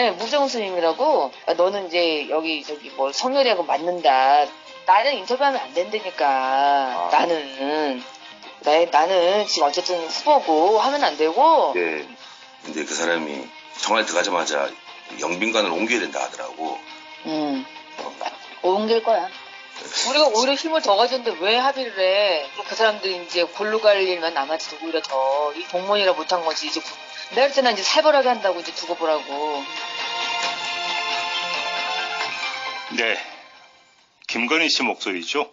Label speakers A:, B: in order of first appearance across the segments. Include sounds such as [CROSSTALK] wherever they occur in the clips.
A: 네, 무정 스님이라고 아, 너는 이제 여기 저기 뭐 성렬이하고 맞는다. 나는 인터뷰하면 안 된다니까.
B: 아.
A: 나는 나, 나는 지금 어쨌든 후보고 하면 안 되고.
B: 예. 근데 그 사람이 정말 들어가자마자 영빈관을 옮겨야 된다 하더라고.
A: 음. 옮길 거야. 우리가 오히려 힘을 더 가졌는데 왜 합의를 해? 그 사람들이 이제 골로 갈 일만 남았지 오히려 더. 이 공무원이라 못한 거지. 이제 구- 내가 그랬잖아 이제 살벌하게 한다고 이제 두고 보라고.
C: 네. 김건희 씨 목소리죠.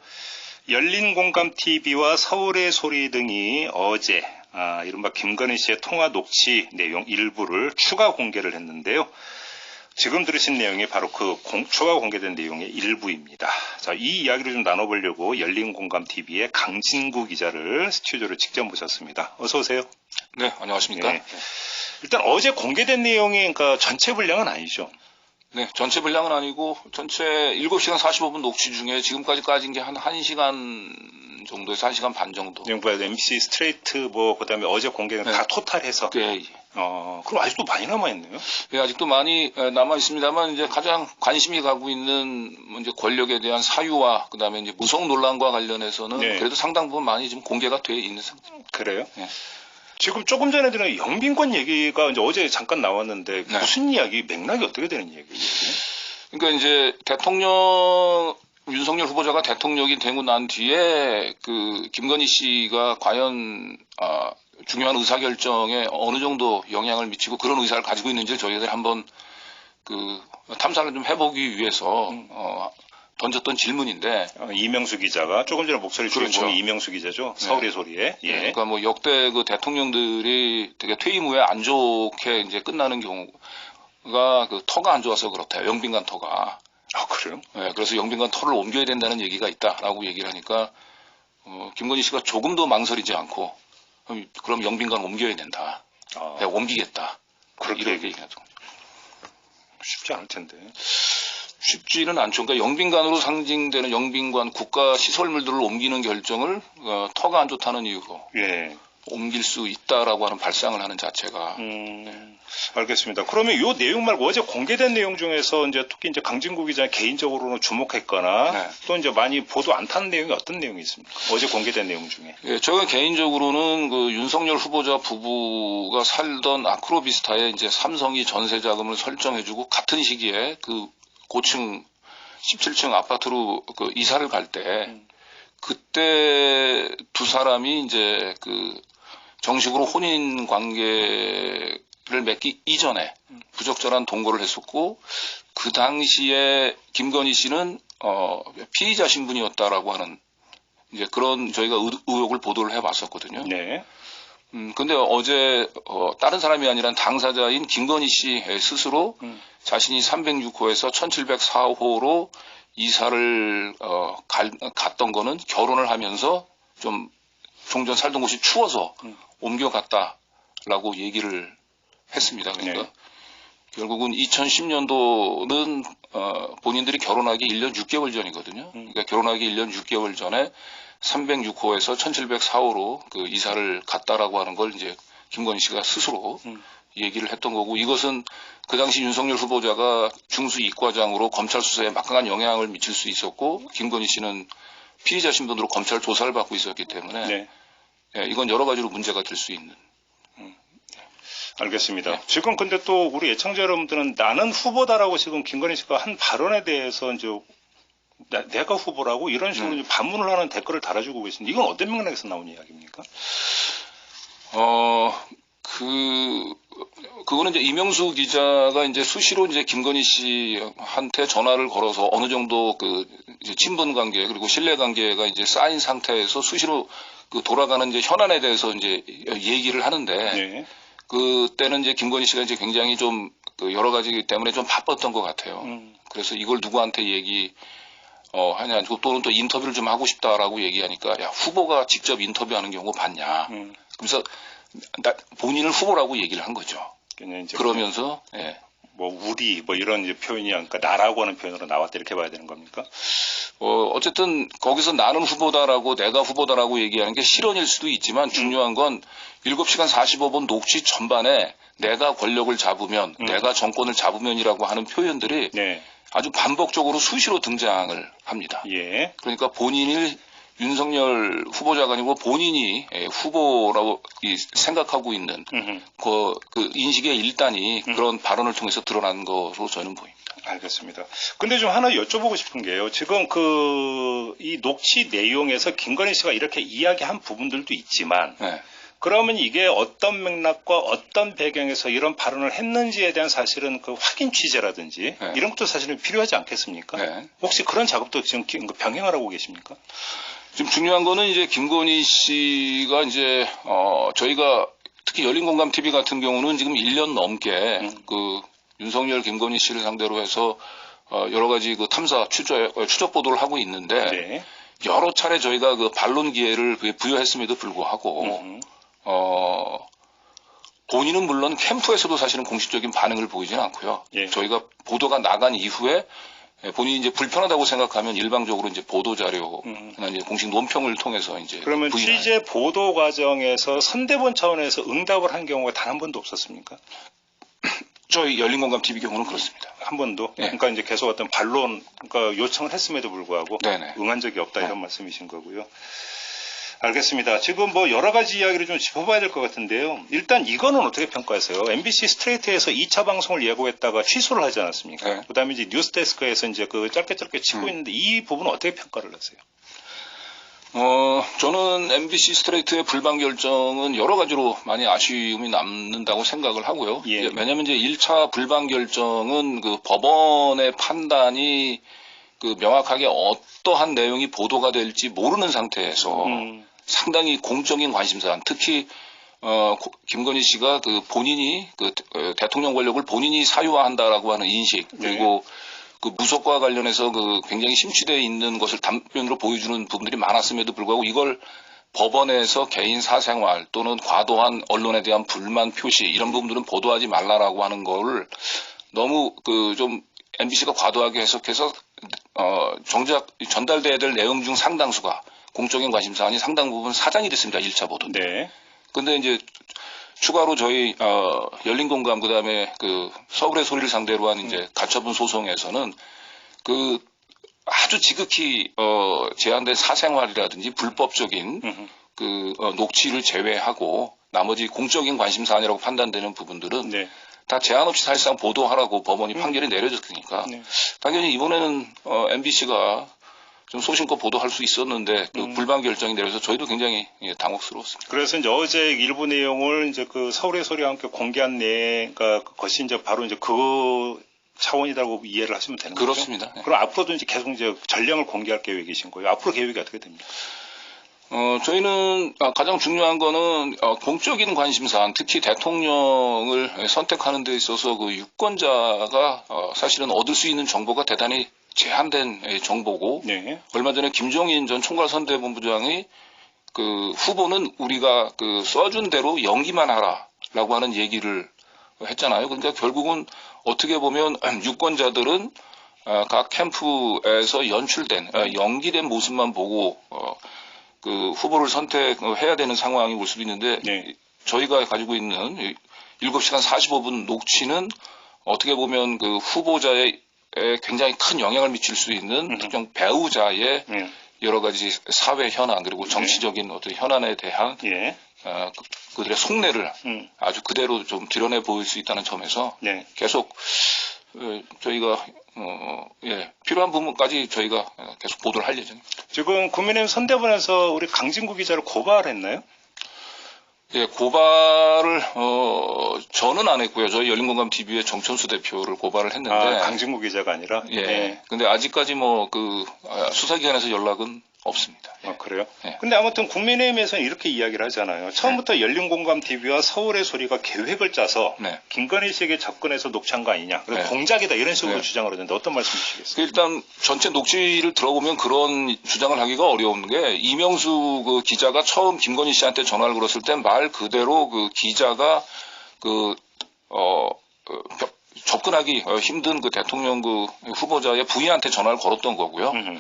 C: 열린 공감 TV와 서울의 소리 등이 어제 아, 이른바 김건희 씨의 통화 녹취 내용 일부를 추가 공개를 했는데요. 지금 들으신 내용이 바로 그 공- 추가 공개된 내용의 일부입니다. 자, 이 이야기를 좀 나눠보려고 열린 공감 TV의 강진구 기자를 스튜디오로 직접 모셨습니다. 어서 오세요.
D: 네, 안녕하십니까.
C: 네. 일단 어제 공개된 내용이 그러니까 전체 분량은 아니죠.
D: 네, 전체 분량은 아니고 전체 7시간 45분 녹취 중에 지금까지 까진 게 한 1시간 정도에서 1시간 반 정도.
C: 영부야 MC 스트레이트 뭐 그다음에 어제 공개는
D: 네.
C: 다 토탈해서 꽤어 그럼 아직도 많이 남아 있네요.
D: 예, 아직도 많이 에, 남아 있습니다만 이제 가장 관심이 가고 있는 뭐 이제 권력에 대한 사유와 그다음에 이제 무속 논란과 관련해서는
C: 네.
D: 그래도 상당 부분 많이 지금 공개가 돼 있는 상태.
C: 그래요?
D: 네.
C: 지금 조금 전에 들은 영빈권 얘기가 이제 어제 잠깐 나왔는데
D: 네.
C: 무슨 이야기 맥락이 어떻게 되는 얘기예요?
D: 그러니까 이제 대통령 윤석열 후보자가 대통령이 되고 난 뒤에 그 김건희 씨가 과연 아, 중요한 의사 결정에 어느 정도 영향을 미치고 그런 의사를 가지고 있는지를 저희들이 한번 그 탐사를 좀 해보기 위해서 어, 던졌던 질문인데
C: 어, 이명수 기자가 조금 전에 목소리
D: 그렇죠.
C: 주인공이 이명수 기자죠. 서울의 소리에. 예.
D: 그러니까 뭐 역대 그 대통령들이 되게 퇴임 후에 안 좋게 이제 끝나는 경우가 그 터가 안 좋아서 그렇대요. 영빈관 터가.
C: 아 그래요?
D: 예, 그래서 영빈관 터를 옮겨야 된다는 얘기가 있다라고 얘기를 하니까 어, 김건희 씨가 조금도 망설이지 않고 그럼, 그럼 영빈관 옮겨야 된다.
C: 아,
D: 내가 옮기겠다.
C: 그렇게
D: 얘기하죠.
C: 쉽지 않을 텐데.
D: 쉽지는 않죠. 그러니까 영빈관으로 상징되는 영빈관 국가 시설물들을 옮기는 결정을 어, 터가 안 좋다는 이유로
C: 예.
D: 옮길 수 있다라고 하는 발상을 하는 자체가
C: 음, 알겠습니다. 그러면 이 내용 말고 어제 공개된 내용 중에서 이제 특히 이제 강진구 기자 개인적으로는 주목했거나
D: 네.
C: 또 이제 많이 보도 안탄 내용이 어떤 내용이 있습니까? 어제 공개된 내용 중에.
D: 예, 제가 개인적으로는 그 윤석열 후보자 부부가 살던 아크로비스타에 이제 삼성이 전세 자금을 설정해주고 같은 시기에 그 고층 17층 아파트로 그 이사를 갈 때 그때 두 사람이 이제 그 정식으로 혼인 관계를 맺기 이전에 부적절한 동거를 했었고 그 당시에 김건희 씨는 어 피의자 신분이었다라고 하는 이제 그런 저희가 의- 의혹을 보도를 해봤었거든요.
C: 네.
D: 음, 근데 어제 어, 다른 사람이 아니라 당사자인 김건희 씨 스스로
C: 음.
D: 자신이 306호에서 1704호로 이사를 어, 갈- 갔던 거는 결혼을 하면서 좀 종전 살던 곳이 추워서
C: 음.
D: 옮겨갔다라고 얘기를 했습니다. 그러니까
C: 네.
D: 결국은 2010년도는 어, 본인들이 결혼하기 1년 6개월 전이거든요.
C: 음.
D: 그러니까 결혼하기 1년 6개월 전에 306호에서 1704호로 그 이사를 갔다라고 하는 걸 이제 김건희 씨가 스스로
C: 음.
D: 얘기를 했던 거고 이것은 그 당시 윤석열 후보자가 중수 이과장으로 검찰 수사에 막강한 영향을 미칠 수 있었고 김건희 씨는 피의자 신분으로 검찰 조사를 받고 있었기 때문에
C: 네.
D: 예, 이건 여러 가지로 문제가 될 수 있는
C: 알겠습니다.
D: 네.
C: 지금 근데 또 우리 애청자 여러분들은 나는 후보다라고 지금 김건희 씨가 한 발언에 대해서 이제 나- 내가 후보라고 이런 식으로
D: 음.
C: 이제 반문을 하는 댓글을 달아주고 계신데 이건 어떤 맥락에서 나온 이야기입니까?
D: 어, 그, 그거는 이제 이명수 기자가 이제 수시로 이제 김건희 씨한테 전화를 걸어서 어느 정도 그 이제 친분 관계 그리고 신뢰 관계가 이제 쌓인 상태에서 수시로 그 돌아가는 이제 현안에 대해서 이제 얘기를 하는데
C: 네.
D: 그때는 이제 김건희 씨가 이제 굉장히 좀 그 여러 가지 때문에 좀 바빴던 것 같아요.
C: 음.
D: 그래서 이걸 누구한테 얘기 어 하냐 또는 또 인터뷰를 좀 하고 싶다라고 얘기하니까 야 후보가 직접 인터뷰하는 경우 봤냐.
C: 음.
D: 그래서 나- 본인을 후보라고 얘기를 한 거죠. 그러면서 예.
C: 뭐 우리 뭐 이런 이제 표현이 그러니까 나라고 하는 표현으로 나왔다 이렇게 봐야 되는 겁니까?
D: 어, 어쨌든 거기서 나는 후보다라고 내가 후보다라고 얘기하는 게 실언일 수도 있지만 중요한 건 7시간 45분 녹취 전반에 내가 권력을 잡으면,
C: 음.
D: 내가 정권을 잡으면이라고 하는 표현들이
C: 네.
D: 아주 반복적으로 수시로 등장을 합니다.
C: 예.
D: 그러니까 본인이 윤석열 후보자가 아니고 본인이 예, 후보라고 이 생각하고 있는. 그, 그 인식의 일단이
C: 음.
D: 그런 발언을 통해서 드러난 것으로 저는 보입니다.
C: 알겠습니다. 근데 좀 하나 여쭤보고 싶은 게요. 지금 그, 이 녹취 내용에서 김건희 씨가 이렇게 이야기한 부분들도 있지만,
D: 네.
C: 그러면 이게 어떤 맥락과 어떤 배경에서 이런 발언을 했는지에 대한 사실은 그 확인 취재라든지
D: 네.
C: 이런 것도 사실은 필요하지 않겠습니까?
D: 네.
C: 혹시 그런 작업도 지금 하고 계십니까?
D: 지금 중요한 거는 이제 김건희 씨가 이제 어 저희가 특히 열린 공감 TV 같은 경우는 지금 1년 넘게
C: 음.
D: 그 윤석열 김건희 씨를 상대로 해서 어 여러 가지 그 탐사 추적 어, 추적 보도를 하고 있는데
C: 네.
D: 여러 차례 저희가 그 반론 기회를 그 부여했음에도 불구하고
C: 음.
D: 어 본인은 물론 캠프에서도 사실은 공식적인 반응을 보이지는 않고요.
C: 예.
D: 저희가 보도가 나간 이후에 예, 본인이 이제 불편하다고 생각하면 일방적으로 이제 보도 자료나
C: 음.
D: 이제 공식 논평을 통해서 이제
C: 그러면
D: 부인하는
C: 취재 보도 과정에서 선대본 차원에서 응답을 한 경우가 단 한 번도 없었습니까? [COUGHS]
D: 저희 열린공감 TV 경우는 그렇습니다.
C: 한 번도?
D: 네.
C: 그러니까 이제 계속 어떤 반론, 그러니까 요청을 했음에도 불구하고
D: 네네.
C: 응한 적이 없다 이런
D: 네.
C: 말씀이신 거고요. 알겠습니다. 지금 뭐 여러 가지 이야기를 좀 짚어봐야 될 것 같은데요. 일단 이거는 어떻게 평가하세요? MBC 스트레이트에서 2차 방송을 예고했다가 취소를 하지 않았습니까?
D: 네.
C: 그다음에 이제 뉴스데스크에서 이제 그 짧게 짧게 치고
D: 음.
C: 있는데 이 부분은 어떻게 평가를 하세요?
D: 어, 저는 MBC 스트레이트의 불방 결정은 여러 가지로 많이 아쉬움이 남는다고 생각을 하고요.
C: 예.
D: 왜냐하면 이제 1차 불방 결정은 그 법원의 판단이 그 명확하게 어떠한 내용이 보도가 될지 모르는 상태에서
C: 음,
D: 상당히 공적인 관심사, 특히 어, 고- 김건희 씨가 그 본인이 그 어, 대통령 권력을 본인이 사유화한다라고 하는 인식 그리고 그 무속과 관련해서 그 굉장히 심취되어 있는 것을 단면으로 보여주는 부분들이 많았음에도 불구하고 이걸 법원에서 개인 사생활 또는 과도한 언론에 대한 불만 표시 이런 부분들은 보도하지 말라라고 하는 거를 너무 그 좀 MBC가 과도하게 해석해서 어 정작 전달돼야 될 내용 중 상당수가 공적인 관심 사안이 상당 부분 사장이 됐습니다. 1차 보도.
C: 네.
D: 근데 이제 추가로 저희 어, 열린 공감 그다음에 그 서울의 소리를 상대로 한 이제 가처분 소송에서는 그 아주 지극히 어, 제한된 사생활이라든지 불법적인
C: 음흠.
D: 그 어, 녹취를 제외하고 나머지 공적인 관심 사안이라고 판단되는 부분들은
C: 네.
D: 다 제한 없이 사실상 보도하라고 법원이 판결이 내려졌으니까
C: 네.
D: 당연히 이번에는 MBC가 좀 소신껏 보도할 수 있었는데 그
C: 음.
D: 불방 결정이 내려서 저희도 굉장히 예, 당혹스러웠습니다.
C: 그래서 이제 어제 일부 내용을 이제 그 서울의 소리와 함께 공개한 내, 그러니까 그것이 이제 바로 이제 그 차원이라고 이해를 하시면 되는 거죠.
D: 그렇습니다. 예.
C: 그럼 앞으로도 이제 계속 이제 전령을 공개할 계획이신 거예요. 앞으로 계획이 어떻게 됩니까?
D: 어, 저희는 아, 가장 중요한 거는 어, 공적인 관심사안, 특히 대통령을 선택하는 데 있어서 그 유권자가 어, 사실은 얻을 수 있는 정보가 대단히 제한된 예, 정보고
C: 네.
D: 얼마 전에 김종인 전 총괄선대본부장이 그 후보는 우리가 그 써준 대로 연기만 하라라고 하는 얘기를 했잖아요. 그러니까 결국은 어떻게 보면 [CLEARS THROAT] 유권자들은 어, 각 캠프에서 연출된 어, 연기된 모습만 보고 어, 그 후보를 선택해야 되는 상황이 올 수도 있는데
C: 네.
D: 저희가 가지고 있는 이 7시간 45분 녹취는 어떻게 보면 그 후보자의 에 굉장히 큰 영향을 미칠 수 있는
C: 음.
D: 특정 배우자의
C: 네.
D: 여러 가지 사회 현안 그리고 정치적인 어떤 현안에 대한
C: 예.
D: 어, 그, 그들의 속내를
C: 음.
D: 아주 그대로 좀 드러내 보일 수 있다는 점에서
C: 네.
D: 계속 어, 저희가 어, 예, 필요한 부분까지 저희가 어, 계속 보도를 할 예정입니다.
C: 지금 국민의힘 선대본에서 우리 강진구 기자를 고발했나요?
D: 예, 고발을 어, 저는 안 했고요. 저희 열린공감 TV의 정천수 대표를 고발을 했는데
C: 아, 강진구 기자가 아니라.
D: 예.
C: 네.
D: 근데 아직까지 뭐 그 수사기관에서 연락은 없습니다. 예.
C: 아, 그래요?
D: 예.
C: 근데 아무튼 국민의힘에서는 이렇게 이야기를 하잖아요. 처음부터 열린공감 TV와 서울의 소리가 계획을 짜서
D: 네.
C: 김건희 씨에게 접근해서 녹취한 거 아니냐.
D: 네.
C: 공작이다 이런 식으로
D: 네.
C: 주장을 하는데 어떤 말씀 주시겠어요?
D: 그 일단 전체 녹취를 들어보면 그런 주장을 하기가 어려운 게 이명수 그 기자가 처음 김건희 씨한테 전화를 걸었을 때 말 그대로 그 기자가 그 어, 어, 겨- 접근하기 어, 힘든 그 대통령 그 후보자의 부인한테 전화를 걸었던 거고요.
C: 음흠.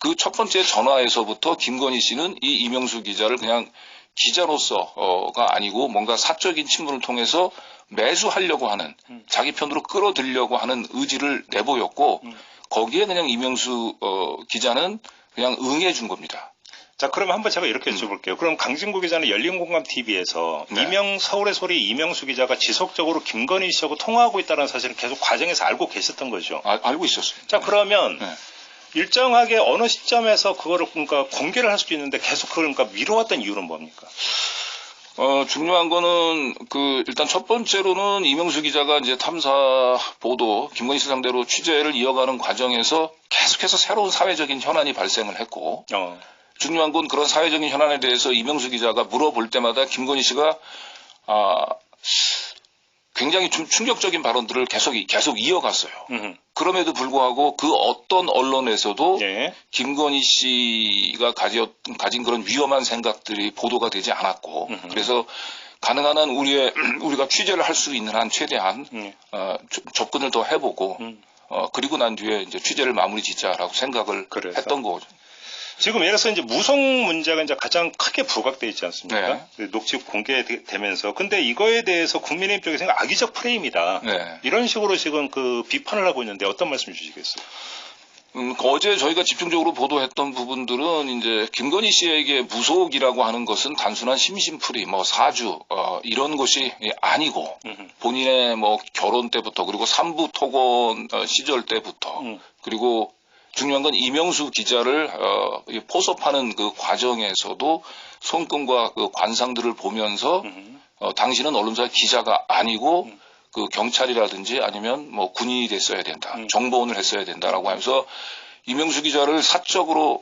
D: 그 첫 번째 전화에서부터 김건희 씨는 이 이명수 기자를 그냥 기자로서가 아니고 뭔가 사적인 친분을 통해서 매수하려고 하는
C: 음.
D: 자기 편으로 끌어들이려고 하는 의지를 내보였고
C: 음.
D: 거기에 그냥 이명수 어, 기자는 그냥 응해 준 겁니다.
C: 자, 그럼 한번 제가 이렇게 여쭤볼게요. 그럼 강진구 기자는 열린공감 TV에서
D: 네.
C: 이명 서울의 소리 이명수 기자가 지속적으로 김건희 씨하고 통화하고 있다는 사실을 계속 과정에서 알고 계셨던 거죠.
D: 아, 알고 있었습니다.
C: 자, 그러면
D: 네.
C: 일정하게 어느 시점에서 그거를 그러니까 공개를 할 수도 있는데 계속 그걸 그러니까 미뤄왔던 이유는 뭡니까?
D: 어, 중요한 거는 그 일단 첫 번째로는 이명수 기자가 이제 탐사 보도 김건희 씨 상대로 취재를 이어가는 과정에서 계속해서 새로운 사회적인 현안이 발생을 했고
C: 어,
D: 중요한 건 그런 사회적인 현안에 대해서 이명수 기자가 물어볼 때마다 김건희 씨가 아, 굉장히 좀 충격적인 발언들을 계속 계속 이어갔어요.
C: 음,
D: 그럼에도 불구하고 그 어떤 언론에서도
C: 예,
D: 김건희 씨가 가졌, 가진 그런 위험한 생각들이 보도가 되지 않았고
C: 음흠.
D: 그래서 가능한 한 우리의 [CLEARS THROAT] 우리가 취재를 할 수 있는 한 최대한
C: 음,
D: 어, 저- 접근을 더 해보고
C: 음.
D: 어, 그리고 난 뒤에 이제 취재를 마무리 짓자라고 생각을
C: 그래서?
D: 했던 거죠.
C: 지금 예를 들어서 이제 무속 문제가 이제 가장 크게 부각돼 있지 않습니까?
D: 네.
C: 그 녹취 공개되면서 근데 이거에 대해서 국민의힘 쪽에서 악의적 프레임이다.
D: 네.
C: 이런 식으로 지금 그 비판을 하고 있는데 어떤 말씀 주시겠어요?
D: 음, 어제 저희가 집중적으로 보도했던 부분들은 이제 김건희 씨에게 무속이라고 하는 것은 단순한 심심풀이, 뭐 사주 어, 이런 것이 아니고. 본인의 뭐 결혼 때부터 그리고 삼부 토건 어, 시절 때부터
C: 음.
D: 그리고 중요한 건 이명수 기자를 어, 이 포섭하는 그 과정에서도 손금과 그 관상들을 보면서. 어, 당신은 언론사 기자가 아니고
C: 음.
D: 그 경찰이라든지 아니면 뭐 군인이 됐어야 된다,
C: 음.
D: 정보원을 했어야 된다라고 하면서 이명수 기자를 사적으로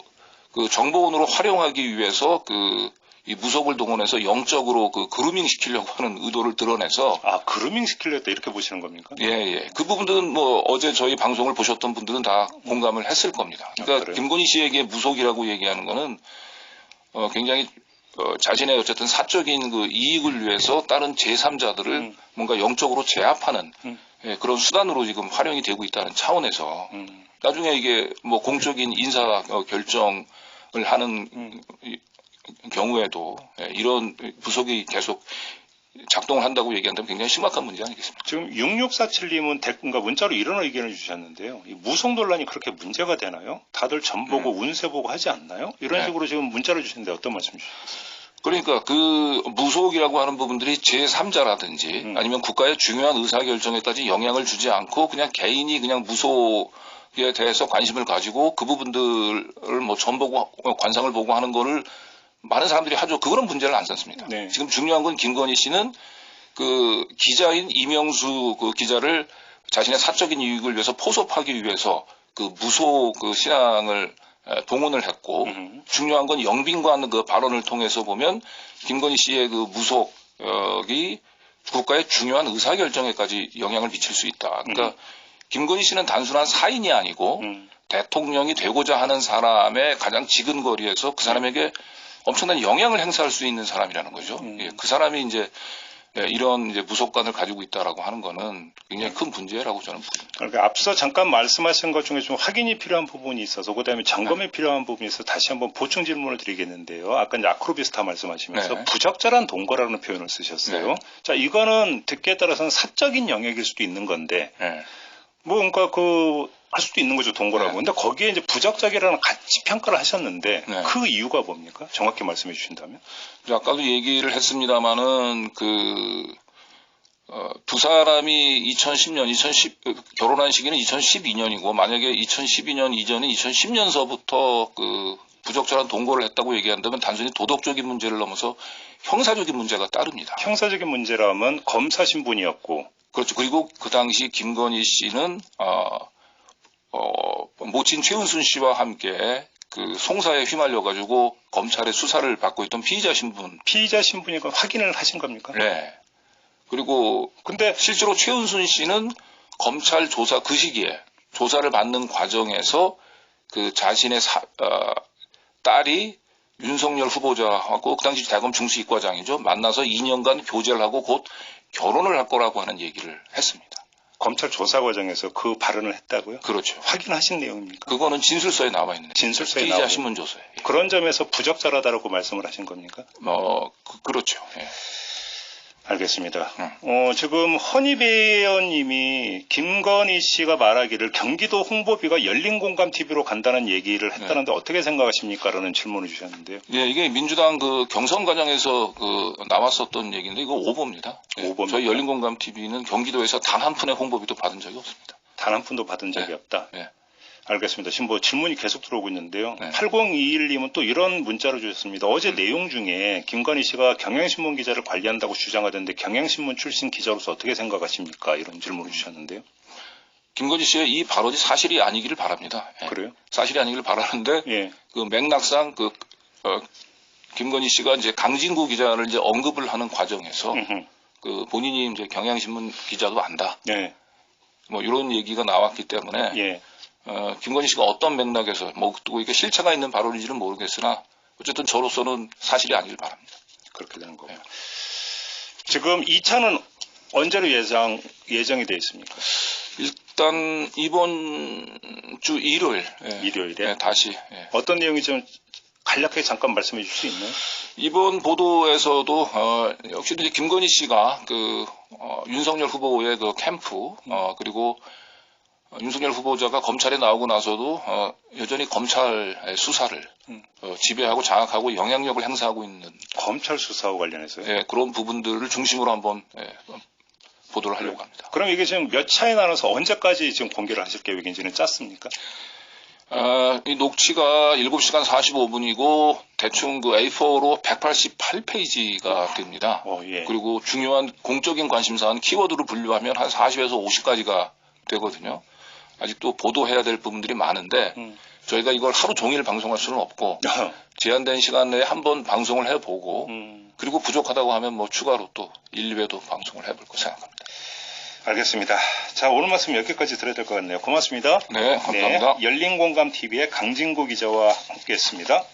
D: 그 정보원으로 활용하기 위해서 그 이 무속을 동원해서 영적으로 그 그루밍 시키려고 하는 의도를 드러내서
C: 아 그루밍 시키려다 이렇게 보시는 겁니까?
D: 예, 예. 그 부분들은 뭐 어제 저희 방송을 보셨던 분들은 다 공감을 했을 겁니다.
C: 아,
D: 그러니까
C: 그래요?
D: 김건희 씨에게 무속이라고 얘기하는 거는 어, 굉장히 어, 자신의 어쨌든 사적인 그 이익을 위해서 다른 제3자들을
C: 음.
D: 뭔가 영적으로 제압하는
C: 음.
D: 예, 그런 수단으로 지금 활용이 되고 있다는 차원에서
C: 음.
D: 나중에 이게 뭐 공적인 인사 어, 결정을 하는
C: 음.
D: 이- 경우에도 예, 이런 부속이 계속 작동을 한다고 얘기한다면 굉장히 심각한 문제 아니겠습니까?
C: 지금 6647님은 댓글과 문자로 이런 의견을 주셨는데요. 이 무속 논란이 그렇게 문제가 되나요? 다들 점 보고 운세 보고 하지 않나요? 이런
D: 네.
C: 식으로 지금 문자를 주시는데 어떤 말씀 주시겠어요?
D: 그러니까 그 무속이라고 하는 부분들이 제3자라든지
C: 음.
D: 아니면 국가의 중요한 의사결정에까지 영향을 주지 않고 그냥 개인이 그냥 무속 에 대해서 관심을 가지고 그 부분들을 뭐 전보고 관상을 보고 하는 거를 많은 사람들이 하죠. 그거는 문제를 안 삼습니다.
C: 네.
D: 지금 중요한 건 김건희 씨는 그 기자인 이명수 그 기자를 자신의 사적인 이익을 위해서 포섭하기 위해서 그 무속 그 신앙을 에, 동원을 했고
C: 음.
D: 중요한 건 영빈관 그 발언을 통해서 보면 김건희 씨의 그 무속이 국가의 중요한 의사결정에까지 영향을 미칠 수 있다. 그러니까 김건희 씨는 단순한 사인이 아니고
C: 음.
D: 대통령이 되고자 하는 사람의 가장 지근 거리에서 그 사람에게 엄청난 영향을 행사할 수 있는 사람이라는 거죠.
C: 음.
D: 예, 그 사람이 이제 예, 이런 이제 무속관을 가지고 있다라고 하는 거는 굉장히 큰 문제라고 저는 봅니다.
C: 그러니까 앞서 잠깐 말씀하신 것 중에 좀 확인이 필요한 부분이 있어서 그다음에 점검이
D: 네.
C: 필요한 부분이 있어서 다시 한번 보충 질문을 드리겠는데요. 아까 아크로비스타 말씀하시면서
D: 네.
C: 부적절한 동거라는 표현을 쓰셨어요.
D: 네.
C: 자, 이거는 듣기에 따라서는 사적인 영역일 수도 있는 건데
D: 예.
C: 뭐 그러니까 그 할 수도 있는 거죠 동거라고.
D: 네.
C: 근데 거기에 이제 부적절이라는 같이 평가를 하셨는데
D: 네.
C: 그 이유가 뭡니까? 정확히 말씀해 주신다면.
D: 아까도 얘기를 했습니다마는 그, 어, 두 사람이 2010년, 2010, 어, 결혼한 시기는 2012년이고, 만약에 2012년 이전인 2010년서부터 그 부적절한 동거를 했다고 얘기한다면 단순히 도덕적인 문제를 넘어서 형사적인 문제가 따릅니다.
C: 형사적인 문제라면 검사 신분이었고
D: 그렇죠. 그리고 그 당시 김건희 씨는, 어, 어, 모친 최은순 씨와 함께 그 송사에 휘말려 가지고 검찰의 수사를 받고 있던 피의자 신분.
C: 피의자 신분이니까 확인을 하신 겁니까?
D: 네. 그리고
C: 근데
D: 실제로 최은순 씨는 검찰 조사 그 시기에 조사를 받는 과정에서 그 자신의 사- 어, 딸이 윤석열 후보자하고 그 당시 대검 중수이과장이죠 만나서 2년간 교제를 하고 곧 결혼을 할 거라고 하는 얘기를 했습니다.
C: 검찰 조사 과정에서 그 발언을 했다고요?
D: 그렇죠.
C: 확인하신 내용입니까?
D: 그거는 진술서에 나와 있는
C: 진술서에
D: 피의자
C: 나오고.
D: 신문 조서에.
C: 그런 점에서 부적절하다고 말씀을 하신 겁니까?
D: 어, 그, 렇죠 예.
C: 알겠습니다. 어, 지금 허니배 의원님이 김건희 씨가 말하기를 경기도 홍보비가 열린공감 TV로 간다는 얘기를 했다는데 어떻게 생각하십니까? 라는 질문을 주셨는데요.
D: 예, 이게 민주당 그 경선 과정에서 그 나왔었던 얘기인데 이거 오보입니다. 예,
C: 오보입니까?
D: 저희 열린공감 TV는 경기도에서 단 한 푼의 홍보비도 받은 적이 없습니다.
C: 단 한 푼도 받은 적이
D: 네.
C: 없다.
D: 네.
C: 알겠습니다. 지금 뭐 질문이 계속 들어오고 있는데요.
D: 네.
C: 8021님은 또 이런 문자를 주셨습니다. 어제 내용 중에 김건희 씨가 경향신문 기자를 관리한다고 주장하던데 경향신문 출신 기자로서 어떻게 생각하십니까? 이런 질문을 주셨는데요.
D: 김건희 씨의 이 발언이 사실이 아니기를 바랍니다. 예.
C: 그래요?
D: 사실이 아니기를 바라는데
C: 예.
D: 그 맥락상 그 어, 김건희 씨가 이제 강진구 기자를 이제 언급을 하는 과정에서
C: 음흠.
D: 그 본인이 이제 경향신문 기자도 안다.
C: 예.
D: 뭐 이런 얘기가 나왔기 때문에
C: 예.
D: 어, 김건희 씨가 어떤 맥락에서 뭐또 이게 실체가 있는 발언인지는 모르겠으나 어쨌든 저로서는 사실이 아니길 바랍니다.
C: 그렇게 되는 거고.
D: 네.
C: 지금 2차는 언제로 예정, 예정이 되어 있습니까?
D: 일단 이번 주 일요일 예,
C: 일요일에?
D: 예, 다시 예.
C: 어떤 내용이 좀 간략하게 잠깐 말씀해 주실 수 있나요?
D: 이번 보도에서도 어, 역시 이제 김건희 씨가 그 어, 윤석열 후보의 그 캠프 어, 그리고 어, 윤석열 후보자가 검찰에 나오고 나서도 어, 여전히 검찰의 수사를
C: 음.
D: 어, 지배하고 장악하고 영향력을 행사하고 있는
C: 검찰 수사와 관련해서요.
D: 예, 그런 부분들을 중심으로 한번 예, 보도를 하려고 합니다.
C: 그럼 이게 지금 몇 차에 나눠서 언제까지 지금 공개를 하실 계획인지는 짰습니까?
D: 아, 이 녹취가 7시간 45분이고 대충 그 A4로 188페이지가 됩니다.
C: 어, 예.
D: 그리고 중요한 공적인 관심사는 키워드로 분류하면 한 40에서 50가지가 되거든요. 아직도 보도해야 될 부분들이 많은데
C: 음.
D: 저희가 이걸 하루 종일 방송할 수는 없고 제한된 시간 내에 한 번 방송을 해보고
C: 음,
D: 그리고 부족하다고 하면 뭐 추가로 또 1, 2회도 방송을 해볼 거 생각합니다.
C: 알겠습니다. 자, 오늘 말씀 여기까지 드려야 될 것 같네요. 고맙습니다.
D: 네, 감사합니다.
C: 네, 열린공감TV의 강진구 기자와 함께했습니다.